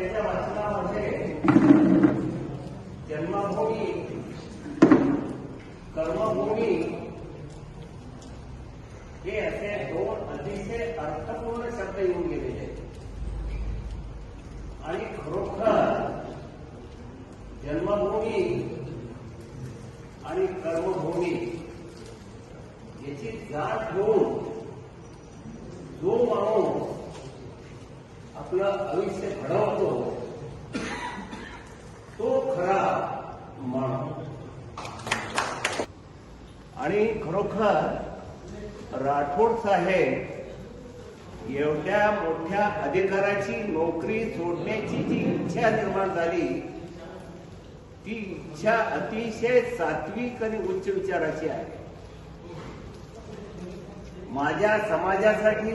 त्याच्या वाचनामध्ये जन्मभूमी कर्मभूमी हे असे दोन अतिशय अर्थपूर्ण शब्द येऊन गेलेले आहेत. आणि खरोखर जन्मभूमी आणि कर्मभूमी याची जाण घेऊन जो माणूस आपलं आयुष्य घडवतो तो खरा माणूस. आणि खरोखर राठोड साहेब एवढ्या मोठ्या अधिकाराची नोकरी सोडण्याची जी इच्छा निर्माण झाली ती इच्छा अतिशय सात्विक आणि उच्च विचाराची आहे. माझ्या समाजासाठी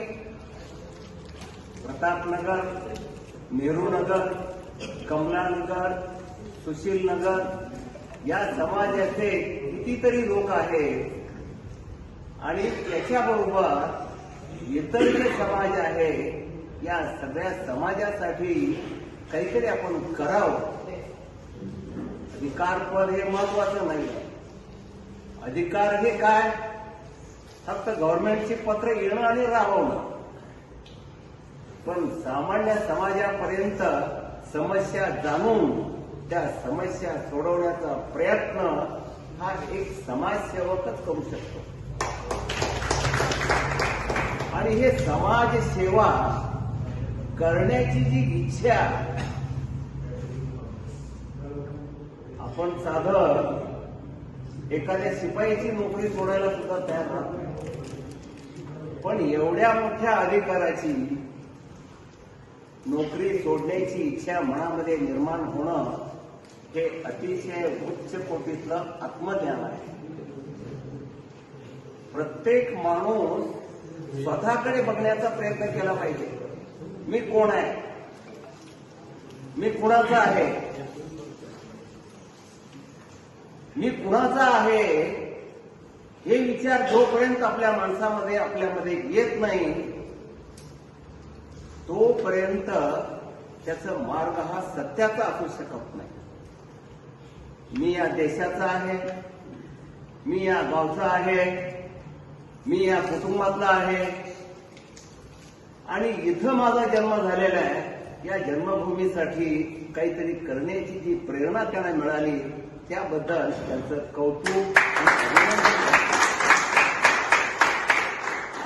प्रतापनगर नेहरूनगर कमलानगर सुशीलनगर या समाजाचे कितीतरी लोक आहेत. आणि त्याच्याबरोबर इतर जे समाज आहे. या सगळ्या समाजासाठी काहीतरी आपण करावं. अधिकार पद हे महत्वाचं नाही अधिकार हे काय? फक्त गव्हर्नमेंटची पत्र येणं आणि राबवणं पण सामान्य समाजापर्यंत समस्या जाणून त्या समस्या सोडवण्याचा प्रयत्न हा एक समाजसेवकच करू शकतो. आणि हे समाजसेवा करण्याची जी इच्छा आपण साधं एखाद्या शिपाईची नोकरी सोडायला सुद्धा तयार राहतो. पण एवढ्या मोठ्या अधिकाराची नोकरी सोडण्याची इच्छा मनामध्ये निर्माण होणं हे अतिशय उच्च कोटीतलं आत्मज्ञान आहे. प्रत्येक माणूस स्वतःकडे बघण्याचा प्रयत्न केला पाहिजे. मी कोण आहे? मी कुणाचा आहे? मी कुणाचा आहे? हे विचार जोपर्यंत आपल्या माणसामध्ये आपल्यामध्ये येत नाही तोपर्यंत त्याचा मार्ग हा सत्याचा असू शकत नाही. मी या देशाचा आहे मी या गावचा आहे मी या कुटुंबातला आहे. आणि इथं माझा जन्म झालेला आहे या जन्मभूमीसाठी काहीतरी करण्याची जी प्रेरणा त्यांना मिळाली त्याबद्दल त्यांचं कौतुक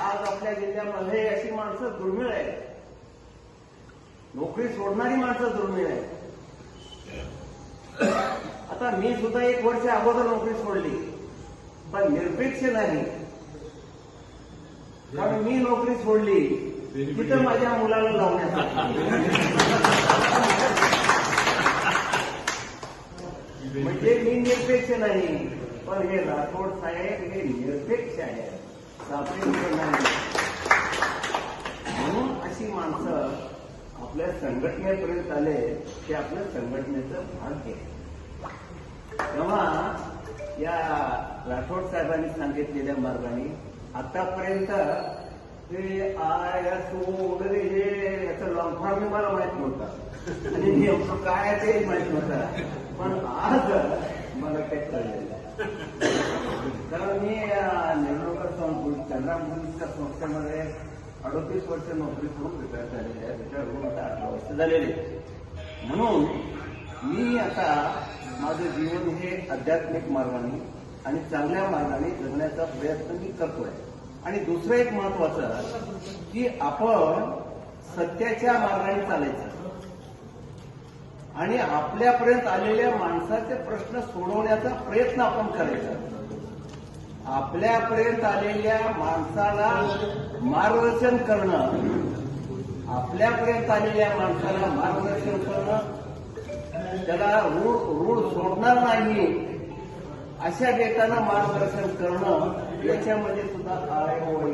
आज आपल्या जिल्ह्यामध्ये अशी माणसं दुर्मिळ आहेत. नोकरी सोडणारी माणसं दुर्मिळ आहेत आता मी सुद्धा एक वर्ष अगोदर नोकरी सोडली पण निरपेक्ष नाही. कारण मी नोकरी सोडली तिथं माझ्या मुलाला लावण्यासाठी. म्हणजे मी निरपेक्ष नाही पण हे राठोड साहेब हे निरपेक्ष आहे सापेक्ष नाही म्हणून अशी माणसं आपल्या संघटनेपर्यंत आले ते आपल्या संघटनेचं भाग आहे. तेव्हा या राठोड साहेबांनी सांगितलेल्या मार्गाने आतापर्यंत ते आय वगैरे हे याचं लॉंग फॉर्म मला माहीत नव्हता आणि नेमकं काय ते माहीत नव्हता पण आज मला ते कळलेलं आहे. कारण मी निवडणुकर चंद्राम पोलीसच्या संस्थेमध्ये अडोतीस वर्ष नोकरी करून रिटायर झालेली आहे. त्याच्यावरून आता अठरा वर्ष झालेले म्हणून मी आता माझं जीवन हे आध्यात्मिक मार्गाने आणि चांगल्या मार्गाने जगण्याचा प्रयत्न मी करतोय. आणि दुसरं एक महत्वाचं की आपण सत्याच्या मार्गाने चालायचं. आणि आपल्यापर्यंत आलेल्या माणसाचे प्रश्न सोडवण्याचा प्रयत्न आपण करायचा. आपल्यापर्यंत आलेल्या माणसाला मार्गदर्शन करणं. आपल्यापर्यंत आलेल्या माणसाला मार्गदर्शन करणं. त्याला रूढ रूढ सोडणार नाही. अशा बेताना मार्गदर्शन करणं याच्यामध्ये सुद्धा आय ओ